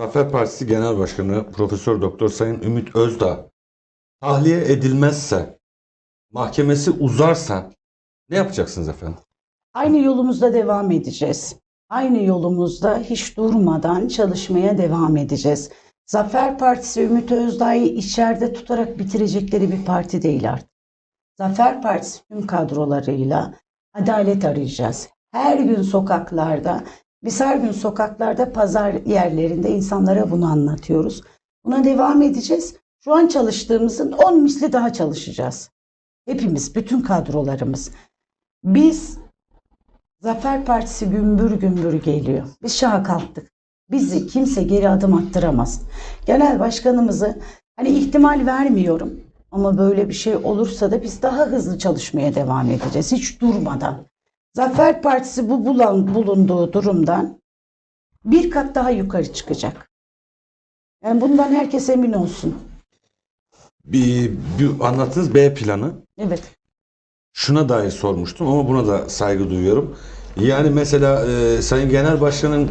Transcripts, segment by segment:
Zafer Partisi Genel Başkanı Profesör Doktor Sayın Ümit Özdağ tahliye edilmezse, mahkemesi uzarsa ne yapacaksınız efendim? Aynı yolumuzda devam edeceğiz. Aynı yolumuzda hiç durmadan çalışmaya devam edeceğiz. Zafer Partisi Ümit Özdağ'ı içeride tutarak bitirecekleri bir parti değil artık. Zafer Partisi tüm kadrolarıyla adalet arayacağız. Her gün sokaklarda, biz her gün sokaklarda, pazar yerlerinde insanlara bunu anlatıyoruz. Buna devam edeceğiz. Şu an çalıştığımızın 10 misli daha çalışacağız. Hepimiz, bütün kadrolarımız. Biz Zafer Partisi gümbür gümbür geliyor. Biz şaha kalktık. Bizi kimse geri adım attıramaz. Genel başkanımızı hani ihtimal vermiyorum ama böyle bir şey olursa da biz daha hızlı çalışmaya devam edeceğiz hiç durmadan. Zafer Partisi bu bulan, bulunduğu durumdan bir kat daha yukarı çıkacak. Yani bundan herkes emin olsun. Bir, bir anlattığınız B planı Evet. şuna dair sormuştum ama buna da saygı duyuyorum. Yani mesela e, Sayın Genel Başkan'ın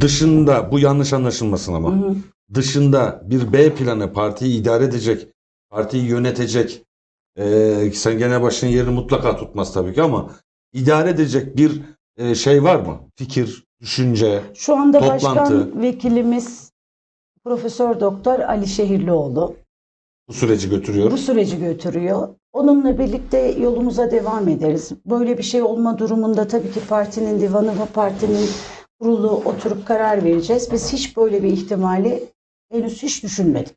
dışında bu yanlış anlaşılmasın ama Hı hı. dışında bir B planı partiyi idare edecek, partiyi yönetecek e, Sayın Genel Başkan'ın yerini mutlaka tutmaz tabii ki ama idare edecek bir e, şey var mı? Fikir, düşünce, Şu anda Toplantı. başkan vekilimiz Profesör Doktor Ali Şehirlioğlu. bu süreci götürüyor. bu süreci götürüyor. Onunla birlikte yolumuza devam ederiz. Böyle bir şey olma durumunda tabii ki partinin divanı ve partinin kurulu oturup karar vereceğiz. Biz hiç böyle bir ihtimali henüz hiç düşünmedik.